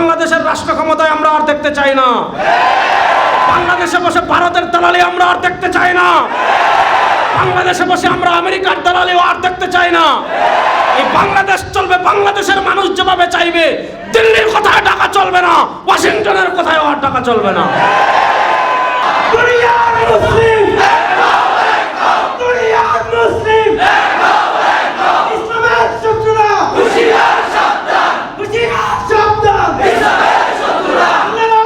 বাংলাদেশের রাষ্ট্র ক্ষমতায় আমরা আর দেখতে চাই না। বাংলাদেশে বসে ভারতের দালালি আমরা আর দেখতে চাই না। বাংলাদেশে বসে আমরা আমেরিকার দালালি আর দেখতে চাই না। এই বাংলাদেশ চলবে, বাংলাদেশের মানুষ যেভাবে চাইবে, দিল্লির কথায় টাকা চলবে না, ওয়াশিংটনের কথায় আর টাকা চলবে না। দুনিয়ার মুসলিম দুনিয়ার মুসলিম ইসলামের শত্রুরা হুশিয়ার সাবধান হুশিয়ার সাবধান ইসলামের শত্রুরা আল্লাহু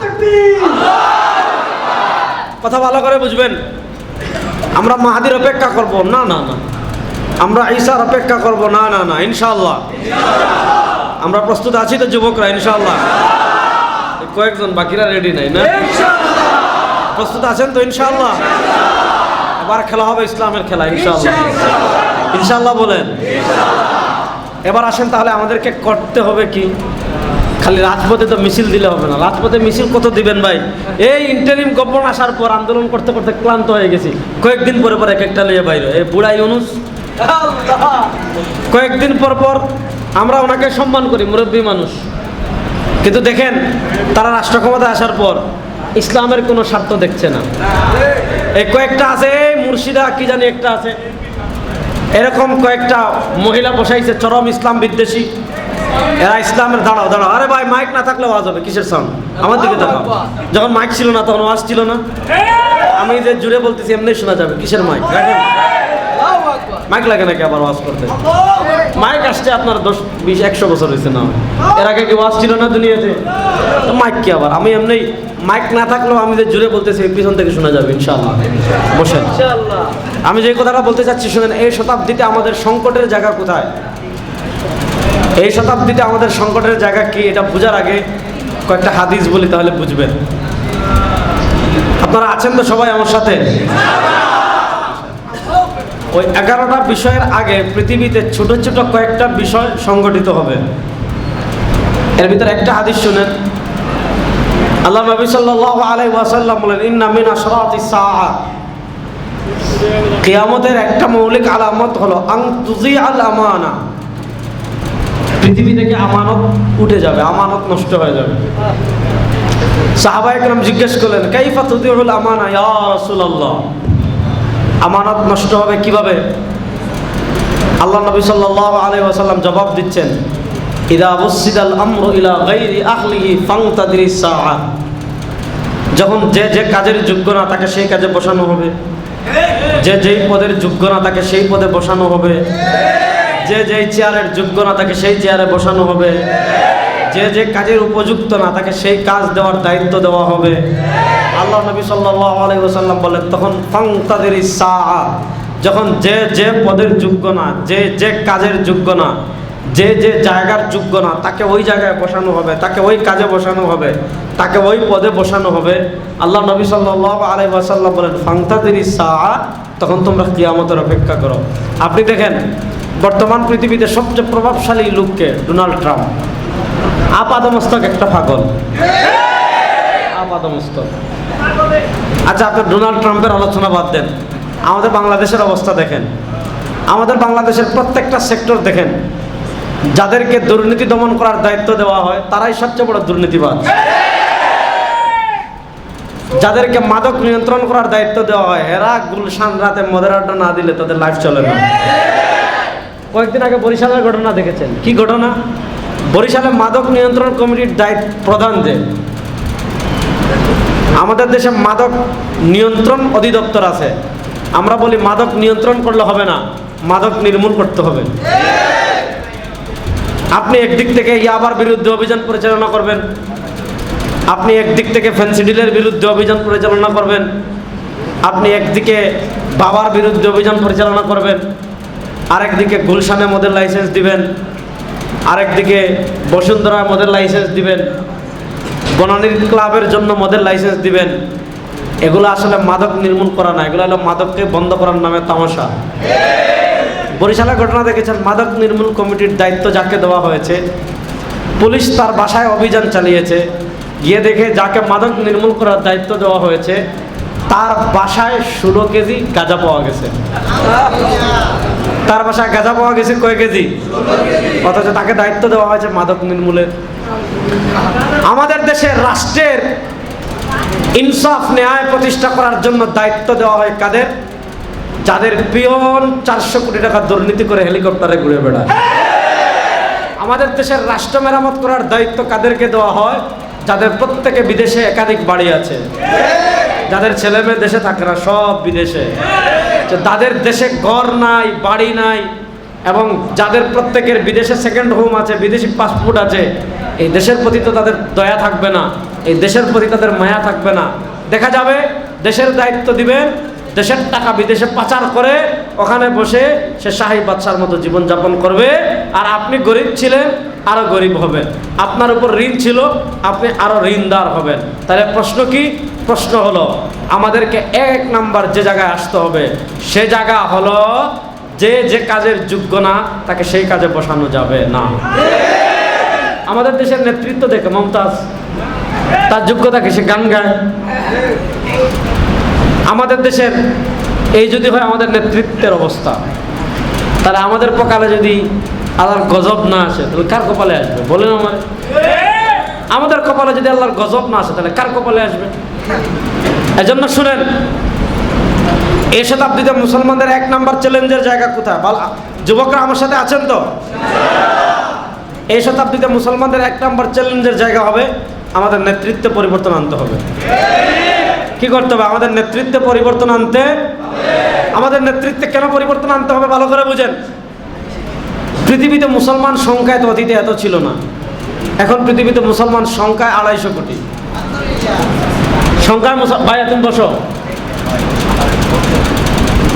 তাকবীর কথা ভালো করে বুঝবেন। আমরা মাহাদির অপেক্ষা করব। না না না। আমরা ঈশার অপেক্ষা করব। না না না। ইনশাল্লাহ আমরা প্রস্তুত আছি তো যুবকরা ইনশাল্লাহ কয়েকজন বাকিরা রেডি নাই না? প্রস্তুত আছেন তো ইনশাল্লাহ এবার খেলা হবে ইসলামের খেলা ইনশাল্লাহ ইনশাল্লাহ বলেন। এবার আসেন তাহলে আমাদেরকে করতে হবে কি? খালি রাজপথে তো মিছিল দিলে হবে না। রাজপথে মিছিল কত দিবেন ভাই? এই ইন্টারিম গভর্ন আসার পর আন্দোলন করতে করতে ক্লান্ত হয়ে গেছি। কয়েকদিন পরে পর এক একটা লিয়ে বাইরে এই বুড়া ইউনুস। কয়েকদিন পর পর আমরা ওনাকে সম্মান করি, মুরব্বী মানুষ। কিন্তু দেখেন, তারা রাষ্ট্র ক্ষমতায় আসার পর ইসলামের কোনো স্বার্থ দেখছে না। এই কয়েকটা আছে, এই মুর্শিদা কি জানি একটা আছে। এরকম কয়েকটা মহিলা বসাইছে, চরম ইসলাম বিদ্বেষী। এরা ইসলামের দাঁড়াও দাঁড়াও। আরে ভাই মাইক না থাকলে আওয়াজ হবে কিসের সাউন্ড আমার দিকে দেখাও যখন মাইক ছিল না তখন আওয়াজ ছিল না? আমি যে জুড়ে বলতেছি এমনি শোনা যাবে। কিসের মাইক রাখেন। মাইক লাগে নাকি আবার ওয়াজ করতে? মাইক আসছে আপনার দশ বিশ একশো বছর হয়েছে না। এর আগে কি ওয়াজ ছিল না দুনিয়াতে? তো মাইক কি আবার? আমি এমনি মাইক না থাকলেও আমি যে জুড়ে বলতেছি পিছন থেকে শোনা যাবে ইনশাআল্লাহ। বসেন। আমি যে কথাটা বলতে চাচ্ছি শুনেন এই শতাব্দীতে আমাদের সংকটের জায়গা কোথায়? এই শতাব্দীতে আমাদের সংকটের জায়গা কি এটা বোঝার আগে কয়েকটা হাদিস বলি তাহলে বুঝবেন। আপনারা আছেন তো সবাই আমার সাথে? ওই এগারোটা বিষয়ের আগে পৃথিবীতে ছোট ছোট কয়েকটা বিষয় সংগঠিত হবে। এর ভিতরে একটা হাদিস শুনেন। আল্লাহ নবী সাল্লাল্লাহু আলাইহি ওয়াসাল্লাম বলেন, ইন্না মিন আশরাতিস সাআ কিয়ামতের একটা মৌলিক আলামত হলো আং তুজি আল আমানা পৃথিবী থেকে আমানত উঠে যাবে, আমানত নষ্ট হয়ে যাবে। সাহাবা একরাম জিজ্ঞেস করলেন, কাইফা তুদিউল আমানা ইয়া আমানত নষ্ট হবে কীভাবে? আল্লাহ নবী সাল্লাল্লাহু আলাইহি ওয়াসাল্লাম জবাব দিচ্ছেন, ইদা বুসিদাল আমরু ইলা গায়রি আহলিহি ফাংতাদিরি সাআ। যখন যে যে কাজের যোগ্য না, তাকে সেই কাজে বসানো হবে। যে যেই পদের যোগ্য না, তাকে সেই পদে বসানো হবে। যে যেই চেয়ারের যোগ্য না, তাকে সেই চেয়ারে বসানো হবে। যে যে কাজের উপযুক্ত না, তাকে সেই কাজ দেওয়ার দায়িত্ব দেওয়া হবে। আল্লাহ নবী সাল্লাল্লাহু আলাইহি ওয়াসাল্লাম বলেন, তখন ফাংতাদিরি সাআ যখন যে যে পদের যোগ্য না, যে যে কাজের যোগ্য না, যে যে জায়গার যোগ্য না, তাকে ওই জায়গায় বসানো হবে, তাকে ওই কাজে বসানো হবে, তাকে ওই পদে বসানো হবে। আল্লাহ নবী সাল্লাল্লাহু আলাইহি ওয়াসাল্লাম বলেন, ফাংতাদিরি সাআ তখন তোমরা কিয়ামতের অপেক্ষা করো। আপনি দেখেন বর্তমান পৃথিবীতে সবচেয়ে প্রভাবশালী লোককে ডোনাল্ড ট্রাম্প। আপাদমস্তক একটা পাগল। আপাদমস্তক। আচ্ছা আপনি ডোনাল্ড ট্রাম্পের আলোচনা বাদ দেন। আমাদের বাংলাদেশের অবস্থা দেখেন। আমাদের বাংলাদেশের প্রত্যেকটা সেক্টর দেখেন। যাদেরকে দুর্নীতি দমন করার দায়িত্ব দেওয়া হয়, তারাই সবচেয়ে বড় দুর্নীতিবাদ যাদেরকে মাদক নিয়ন্ত্রণ করার দায়িত্ব দেওয়া হয়, এরা গুলশান রাতে মদের আড্ডা না দিলে তাদের লাইফ চলে না। কয়েকদিন আগে বরিশালের ঘটনা দেখেছেন। কি ঘটনা? বরিশালে মাদক নিয়ন্ত্রণ কমিটির দায়িত্ব প্রধান যে? আমাদের দেশে মাদক নিয়ন্ত্রণ অধিদপ্তর আছে। আমরা বলি মাদক নিয়ন্ত্রণ করলে হবে না, মাদক নির্মূল করতে হবে। আপনি একদিক থেকে ইয়াবার বিরুদ্ধে অভিযান পরিচালনা করবেন। আপনি একদিক থেকে ফেন্সিডিলের বিরুদ্ধে অভিযান পরিচালনা করবেন। আপনি একদিকে বাবার বিরুদ্ধে অভিযান পরিচালনা করবেন। আরেকদিকে গুলশানে মদের লাইসেন্স দিবেন, আরেকদিকে বসুন্ধরা মদের লাইসেন্স দিবেন, বনানীর ক্লাবের জন্য মদের লাইসেন্স দিবেন। এগুলো আসলে মাদক নির্মূল করা না, এগুলো হলো মাদককে বন্ধ করার নামে তামাশা। বরিশালের ঘটনা দেখেছেন, মাদক নির্মূল কমিটির দায়িত্ব যাকে দেওয়া হয়েছে, পুলিশ তার বাসায় অভিযান চালিয়েছে, গিয়ে দেখে যাকে মাদক নির্মূল করার দায়িত্ব দেওয়া হয়েছে, তার বাসায় ষোলো কেজি গাঁজা পাওয়া গেছে। তার বাসায় গাঁজা পাওয়া গেছে কয় কেজি? অথচ তাকে দায়িত্ব দেওয়া হয়েছে মাদক নির্মূলের আমাদের দেশের রাষ্ট্রের ইনসাফ, ন্যায় প্রতিষ্ঠা করার জন্য দায়িত্ব দেওয়া হয় কাদের? যাদের পিয়ন চারশো কোটি টাকা দুর্নীতি করে হেলিকপ্টারে ঘুরে বেড়ায়। আমাদের দেশের রাষ্ট্র মেরামত করার দায়িত্ব কাদেরকে দেওয়া হয়? যাদের প্রত্যেকে বিদেশে একাধিক বাড়ি আছে। যাদের ছেলে মেয়ে দেশে থাকে না, সব বিদেশে। তাদের দেশে ঘর নাই, বাড়ি নাই, এবং যাদের প্রত্যেকের বিদেশে সেকেন্ড হোম আছে, বিদেশি পাসপোর্ট আছে, এই দেশের প্রতি তো তাদের দয়া থাকবে না, এই দেশের প্রতি তাদের মায়া থাকবে না। দেখা যাবে, দেশের দায়িত্ব দিবেন দেশের টাকা বিদেশে পাচার করে, ওখানে বসে সে শাহী বাদশার মতো জীবনযাপন করবে, আর আপনি গরিব ছিলেন আরও গরিব হবেন। আপনার উপর ঋণ ছিল, আপনি আরও ঋণদার হবেন। তাহলে প্রশ্ন কি? প্রশ্ন হলো, আমাদেরকে এক নাম্বার যে জায়গায় আসতে হবে, সে জায়গা হলো যে যে কাজের যোগ্য না, তাকে সেই কাজে বসানো যাবে না। আমাদের দেশের নেতৃত্ব দেখে মমতাজ, তার যোগ্যতা কি সে গান গায়। আমাদের দেশের এই যদি হয় আমাদের নেতৃত্বের অবস্থা, তাহলে আমাদের পকালে যদি আল্লাহর গজব না আসে, তাহলে কার কপালে আসবে? বলেন আমার। আমাদের কপালে যদি আল্লাহর গজব না আসে, তাহলে কার কপালে আসবে? এজন্য শুনেন এই শতাব্দীতে মুসলমানদের এক নাম্বার চ্যালেঞ্জের জায়গা কোথায়? যুবকরা আমার সাথে আছেন তো? এই শতাব্দীতে মুসলমানদের এক নাম্বার চ্যালেঞ্জের জায়গা হবে, আমাদের নেতৃত্বে পরিবর্তন আনতে হবে। কি করতে হবে? আমাদের নেতৃত্বে পরিবর্তন আনতে আমাদের নেতৃত্বে কেন পরিবর্তন আনতে হবে? ভালো করে বুঝেন। পৃথিবীতে মুসলমান সংখ্যায় তো অতীতে এত ছিল না। এখন পৃথিবীতে মুসলমান সংখ্যায় আড়াইশো কোটি। সংখ্যায় মুসল ভাই তুমি বসো।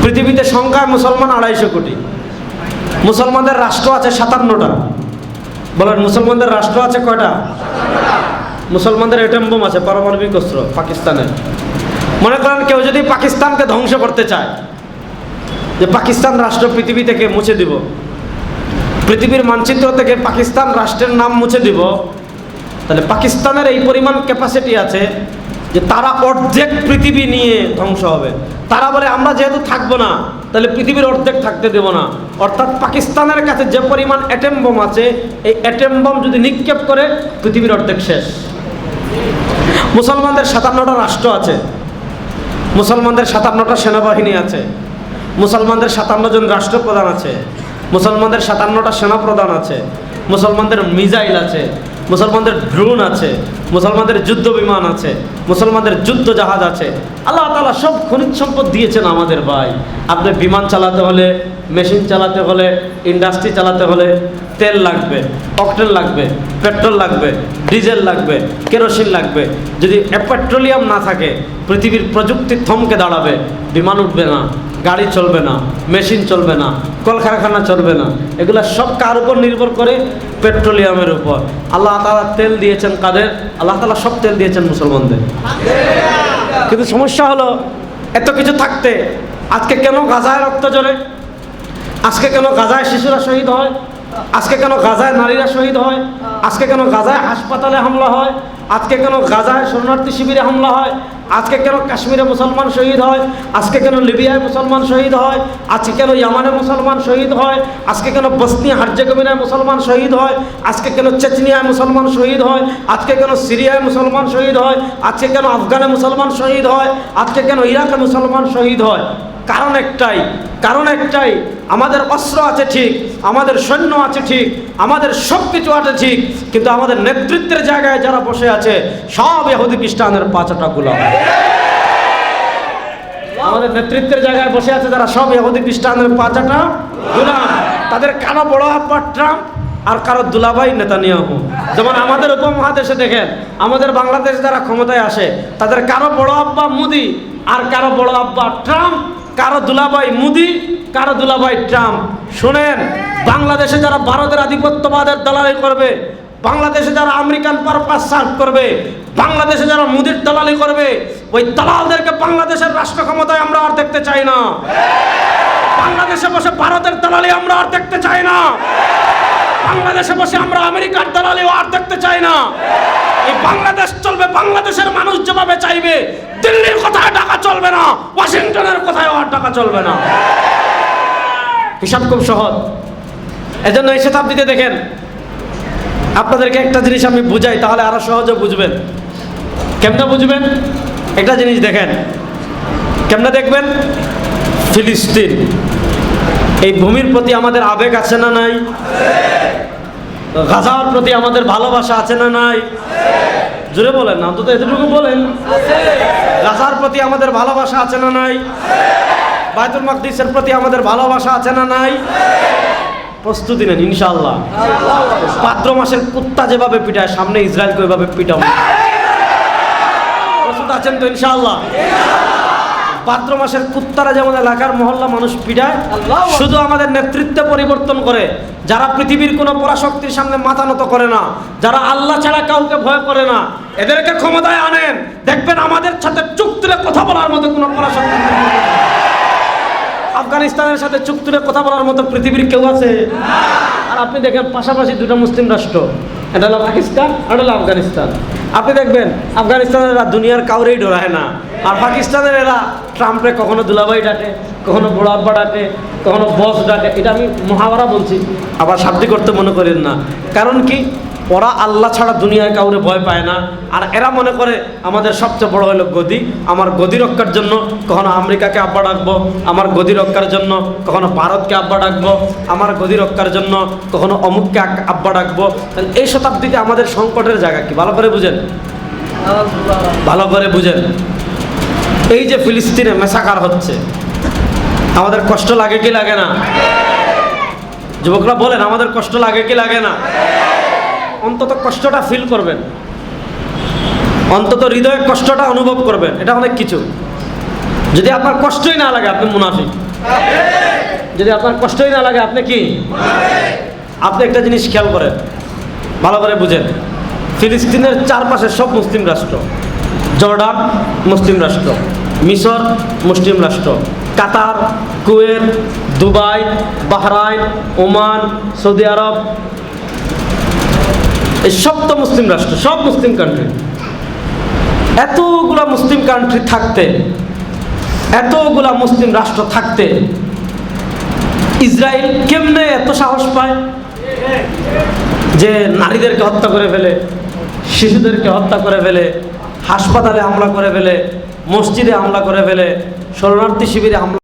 পৃথিবীতে সংখ্যায় মুসলমান আড়াইশো কোটি। মুসলমানদের রাষ্ট্র আছে সাতান্নটা। বলেন, মুসলমানদের রাষ্ট্র আছে কয়টা? মুসলমানদের এটম বোম আছে, পারমাণবিক অস্ত্র, পাকিস্তানে। মনে করেন কেউ যদি পাকিস্তানকে ধ্বংস করতে চায়, যে পাকিস্তান রাষ্ট্র পৃথিবী থেকে মুছে দিব, পৃথিবীর মানচিত্র থেকে পাকিস্তান রাষ্ট্রের নাম মুছে দিব, তাহলে পাকিস্তানের এই পরিমাণ ক্যাপাসিটি আছে যে তারা অর্ধেক পৃথিবী নিয়ে ধ্বংস হবে। তারা বলে, আমরা যেহেতু থাকব না, তাহলে পৃথিবীর অর্ধেক থাকতে দেব না। অর্থাৎ পাকিস্তানের কাছে যে পরিমাণ অ্যাটেম বোম আছে, এই অ্যাটেম বোম যদি নিক্ষেপ করে, পৃথিবীর অর্ধেক শেষ। মুসলমানদের সাতান্নটা রাষ্ট্র আছে। মুসলমানদের সাতান্নটা সেনাবাহিনী আছে। মুসলমানদের সাতান্ন জন রাষ্ট্রপ্রধান আছে। মুসলমানদের সাতান্নটা সেনাপ্রধান আছে। মুসলমানদের মিজাইল আছে। মুসলমানদের ড্রোন আছে, মুসলমানদের যুদ্ধ বিমান আছে, মুসলমানদের যুদ্ধ জাহাজ আছে। আল্লাহ তালা সব খনিজ সম্পদ দিয়েছেন আমাদের ভাই। আপনি বিমান চালাতে হলে, মেশিন চালাতে হলে, ইন্ডাস্ট্রি চালাতে হলে তেল লাগবে, অকটেল লাগবে, পেট্রোল লাগবে, ডিজেল লাগবে, কেরোসিন লাগবে। যদি পেট্রোলিয়াম না থাকে, পৃথিবীর প্রযুক্তি থমকে দাঁড়াবে, বিমান উঠবে না। গাড়ি চলবে না, মেশিন চলবে না, কলকারখানা চলবে না, এগুলো সব কার উপর নির্ভর করে? পেট্রোলিয়ামের উপর। আল্লাহ তালা তেল দিয়েছেন কাদের? আল্লাহ তালা সব তেল দিয়েছেন মুসলমানদের। কিন্তু সমস্যা হলো, এত কিছু থাকতে আজকে কেন গাজায় রক্ত জ্বরে আজকে কেন গাজায় শিশুরা শহীদ হয়? আজকে কেন গাজায় নারীরা শহীদ হয়? আজকে কেন গাজায় হাসপাতালে হামলা হয়? আজকে কেন গাজায় শরণার্থী শিবিরে হামলা হয়? আজকে কেন কাশ্মীরে মুসলমান শহীদ হয়? আজকে কেন লিবিয়ায় মুসলমান শহীদ হয়? আজকে কেন ইয়ামানে মুসলমান শহীদ হয়? আজকে কেন বসনি হার্জেগোভিনায় মুসলমান শহীদ হয়? আজকে কেন চেচনিয়ায় মুসলমান শহীদ হয়? আজকে কেন সিরিয়ায় মুসলমান শহীদ হয়? আজকে কেন আফগানে মুসলমান শহীদ হয়? আজকে কেন ইরাকে মুসলমান শহীদ হয়? কারণ একটাই কারণ একটাই, আমাদের অস্ত্র আছে ঠিক, আমাদের সৈন্য আছে ঠিক, আমাদের সব কিছু আছে ঠিক, কিন্তু আমাদের নেতৃত্বের জায়গায় যারা বসে আছে, সব এহুদি খ্রিস্টানের পাঁচটা গুলো আমাদের নেতৃত্বের জায়গায় বসে আছে যারা সব এহুদি খ্রিস্টানের পাঁচটা গুলাম। তাদের কারও বড় আব্বা ট্রাম্প আর কারও দুলাভাই নেতানিয়াহু। যেমন আমাদের উপমহাদেশে দেখেন, আমাদের বাংলাদেশ যারা ক্ষমতায় আসে, তাদের কারও বড় আব্বা মোদি আর কারও বড় আব্বা ট্রাম্প। কারও দুলাভাই মুদি, কারও দুলাভাই ট্রাম্প। শোনেন, বাংলাদেশে যারা ভারতের আধিপত্যবাদের দালালি করবে, বাংলাদেশে যারা আমেরিকান পারপাস সার্ভ করবে, বাংলাদেশে যারা মুদির দালালি করবে, ওই দালালদেরকে বাংলাদেশের রাষ্ট্র ক্ষমতায় আমরা আর দেখতে চাই না। বাংলাদেশে বসে ভারতের দালালি আমরা আর দেখতে চাই না। বাংলাদেশে বসে আমরা আমেরিকার দালালি আর দেখতে চাই না। এই বাংলাদেশ চলবে, বাংলাদেশের মানুষ যেভাবে চাইবে, দিল্লির কোথায় টাকা চলবে না, ওয়াশিংটনের কোথায় আর টাকা চলবে না। হিসাব খুব সহজ। এজন্য এই শতাব্দীতে দেখেন, আপনাদেরকে একটা জিনিস আমি বুঝাই, তাহলে আরও সহজে বুঝবেন। কেমনে বুঝবেন? একটা জিনিস দেখেন। কেমনে দেখবেন? ফিলিস্তিন। এই ভূমির প্রতি আমাদের আবেগ আছে না নাই? গাজার প্রতি আমাদের ভালোবাসা আছে না নাই? জোরে বলেন না, অন্তত এতটুকু বলেন। গাজার প্রতি আমাদের ভালোবাসা আছে না নাই? বায়তুল মাকদিসের প্রতি আমাদের ভালোবাসা আছে না নাই? প্রস্তুতি নেন, ইনশাআল্লাহ। ভাদ্র মাসের কুত্তা যেভাবে পিটায়, সামনে ইসরায়েলকে ওইভাবে পিটাও প্রস্তুত আছেন তো, ইনশাআল্লাহ? ভাদ্র মাসের কুত্তারা যেমন এলাকার মহল্লা মানুষ পিটায় শুধু আমাদের নেতৃত্বে পরিবর্তন করে যারা পৃথিবীর কোনো পরাশক্তির সামনে মাথা নত করে না যারা আল্লাহ ছাড়া কাউকে ভয় করে না এদেরকে ক্ষমতায় আনেন। দেখবেন আমাদের সাথে চুপ তুলে কথা বলার মতো কোনো পরাশক্তি নেই। আফগানিস্তানের সাথে চুপ তুলে কথা বলার মতো পৃথিবীর কেউ আছে? আর আপনি দেখেন পাশাপাশি দুটো মুসলিম রাষ্ট্র এটা হলো পাকিস্তান আর হলো আফগানিস্তান। আপনি দেখবেন, আফগানিস্তানের এরা দুনিয়ার কাউরেই ডরায় না। আর পাকিস্তানের এরা ট্রাম্পে কখনো দুলাবাই ডাকে, কখনো বড় আব্বা ডাকে, কখনো বস ডাকে। এটা আমি মহাভারা বলছি। আবার শাব্দি করতে মনে করেন না। কারণ কি? ওরা আল্লাহ ছাড়া দুনিয়ায় কাউরে ভয় পায় না। আর এরা মনে করে আমাদের সবচেয়ে বড় হলো গদি। আমার গদি রক্ষার জন্য কখনো আমেরিকাকে আব্বা ডাকবো, আমার গদি রক্ষার জন্য কখনো ভারতকে আব্বা ডাকবো, আমার গদি রক্ষার জন্য কখনো অমুককে আব্বা ডাকবো। এই শতাব্দীতে আমাদের সংকটের জায়গা কি? ভালো করে বুঝেন। ভালো করে বুঝেন। এই যে ফিলিস্তিনে মেসাকার হচ্ছে, আমাদের কষ্ট লাগে কি লাগে না? যুবকরা বলেন, আমাদের কষ্ট লাগে কি লাগে না? অন্তত কষ্টটা ফিল করবেন। অন্তত হৃদয়ের কষ্টটা অনুভব করবেন। এটা অনেক কিছু। যদি আপনার কষ্টই না লাগে আপনি মুনাফিক। যদি আপনার কষ্টই না লাগে আপনি কি? আপনি একটা জিনিস খেয়াল করেন ভালো করে বুঝেন। ফিলিস্তিনের চারপাশে সব মুসলিম রাষ্ট্র। জর্ডান মুসলিম রাষ্ট্র। মিশর মুসলিম রাষ্ট্র। Qatar Kuwait Dubai Bahrain Oman Saudi Arab এই সব তো মুসলিম রাষ্ট্র, সব মুসলিম কান্ট্রি এতগুলা মুসলিম কান্ট্রি থাকতে, এতগুলা মুসলিম রাষ্ট্র থাকতে, ইসরায়েল কেমনে এত সাহস পায়? যে নারীদেরকে হত্যা করে ফেলে, শিশুদেরকে হত্যা করে ফেলে, হাসপাতালে হামলা করে ফেলে, মসজিদে হামলা করে ফেলে, শরণার্থী শিবিরে হামলা